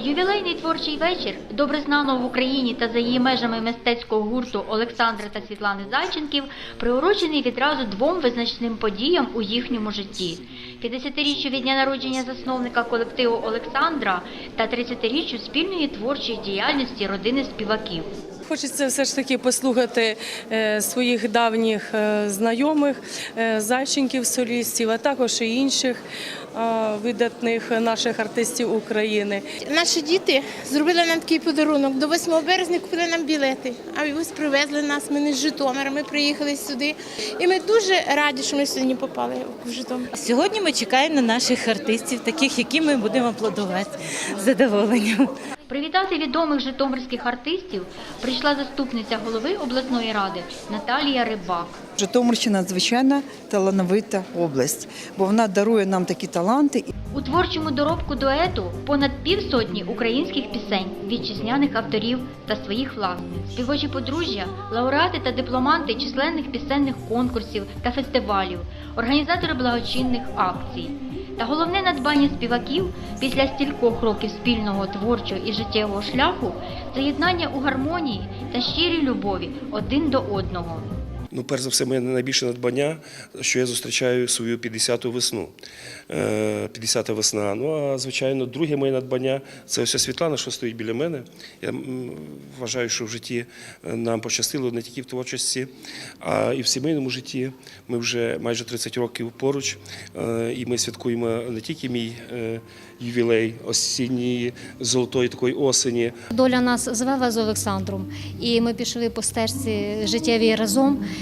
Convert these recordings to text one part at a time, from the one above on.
Ювілейний творчий вечір, добре знаного в Україні та за її межами мистецького гурту Олександра та Світлани Зайченків, приурочений відразу двом визначним подіям у їхньому житті: 50-річчю від дня народження засновника колективу Олександра та 30-річчю спільної творчої діяльності родини співаків. Хочеться все ж таки послухати е, своїх давніх е, знайомих, е, зайченків, солістів, а також і інших видатних наших артистів України. Наші діти зробили нам такий подарунок. До 8 березня купили нам білети. А ось привезли нас. Ми не з Житомира. Ми приїхали сюди. І ми дуже раді, що ми сьогодні попали в Житомир. Сьогодні ми чекаємо на наших артистів, таких, які ми будемо аплодувати з задоволенням. Привітати відомих житомирських артистів прийшла заступниця голови обласної ради Наталія Рибак. Житомирщина надзвичайно талановита область, бо вона дарує нам такі таланти. У творчому доробку дуету понад півсотні українських пісень, вітчизняних авторів та своїх власних. Співочі подружжя, лауреати та дипломанти численних пісенних конкурсів та фестивалів, організатори благочинних акцій. Та головне надбання співаків після стількох років спільного творчого і життєвого шляху це єднання у гармонії та щирій любові один до одного. Ну, перш за все, мене найбільше надбання, що я зустрічаю свою 50-ту весну. Е, 50-та весна. Ну, а звичайно, друге моє надбання це ось Світлана, що стоїть біля мене. Я вважаю, що в житті е, нам пощастило не тільки в творчості, а і в сімейному житті. Ми вже майже 30 років поруч, е, і ми святкуємо не тільки мій е, ювілей осінньої золотої такої осені, Доля нас звела з Олександром, і ми пішли по стежці життєвій разом, е,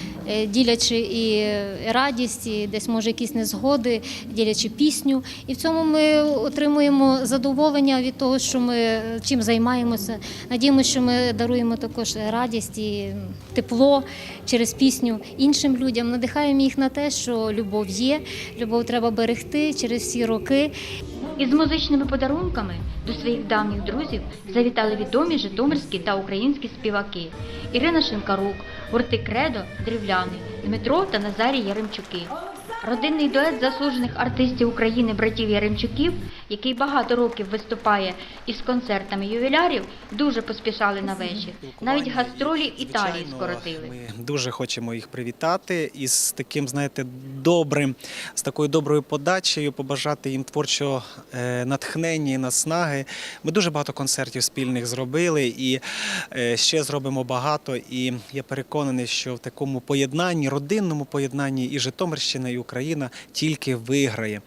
ділячи і радість, і десь може якісь незгоди, ділячи пісню. І в цьому ми отримуємо задоволення від того, що ми чим займаємося. Надіємося, що ми даруємо також радість і тепло через пісню іншим людям. Надихаємо їх на те, що любов є, любов треба берегти через всі роки. Із музичними подарунками до своїх давніх друзів завітали відомі житомирські та українські співаки Ірина Шинкарук, гурти Кредо, Дрівляни, Дмитро та Назарій Яремчуки. Родинний дует заслужених артистів України братів Яремчуків, який багато років виступає із концертами ювілярів, дуже поспішали на вечір. Навіть гастролі Італії скоротили. Ми дуже хочемо їх привітати із таким, знаєте, добрим, з такою доброю подачею, побажати їм творчого е, натхнення і наснаги. Ми дуже багато концертів спільних зробили і е, ще зробимо багато. І я переконаний, що в такому поєднанні, родинному поєднанні і Житомирщина, і Україна тільки виграє.